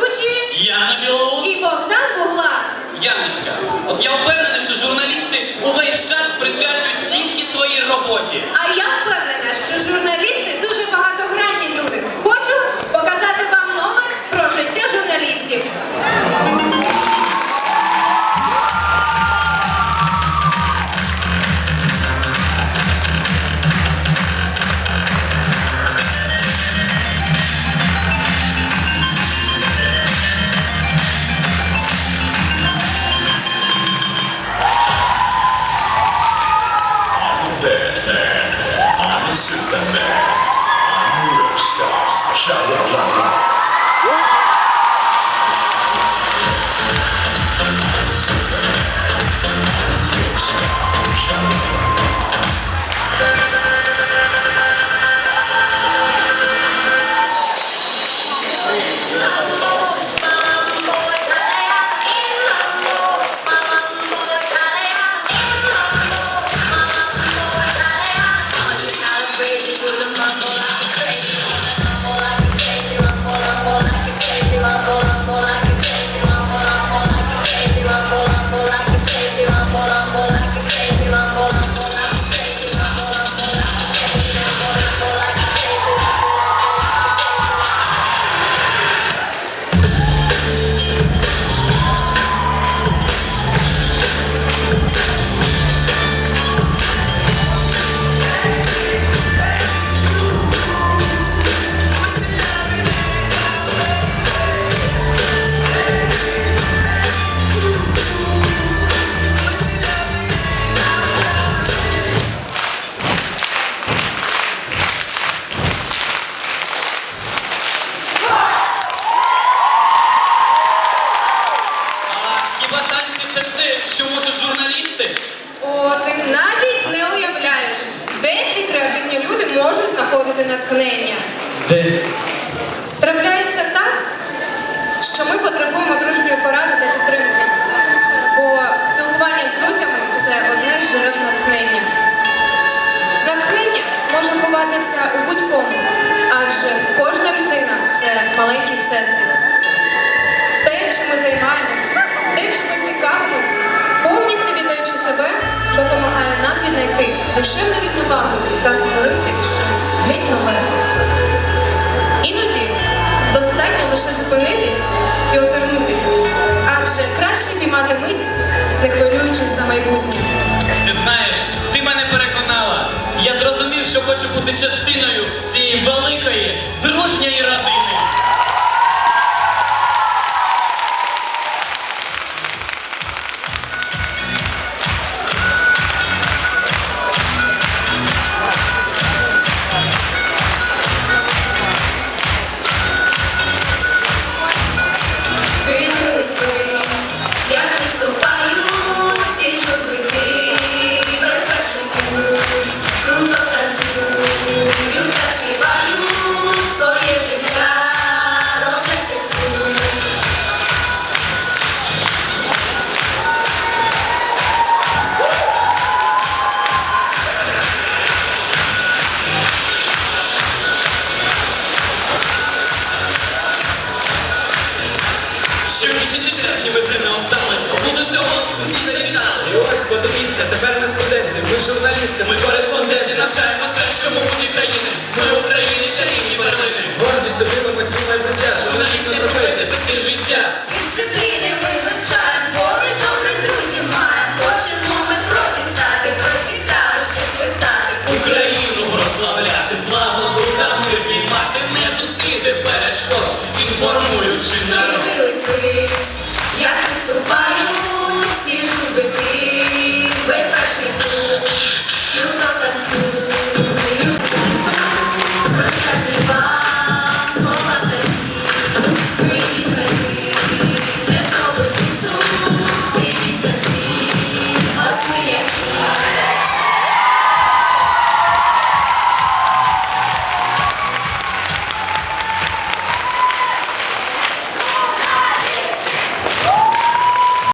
ведучі Яна Білоус і Богдан Бугла. Яночка, от я впевнена. Знаходити натхнення. Де? Трапляється так, що ми потребуємо дружньої поради та підтримки. Бо спілкування з друзями це одне з джерел натхнення. Натхнення може ховатися у будь-кому, адже кожна людина це маленький всесвіт. Те, чим ми займаємось, те, чим ми цікавимось, повністю віддаючи себе, допомагає нам віднайти душевну рівновагу та створити щось на нове. Іноді достатньо лише зупинитись і озирнутись, адже краще піймати мить, не хвилюючись за майбутнє. Ти знаєш, ти мене переконала. Я зрозумів, що хочу бути частиною цієї великої, дружньої родини. дивіться, тепер ми студенти, ми журналісти, ми кореспонденти, навчаємось першому будь країни. Ми в Україні чарівні перлини. З гордістю дивимося у майбуття, журналісти професії, життя. Дисципліни.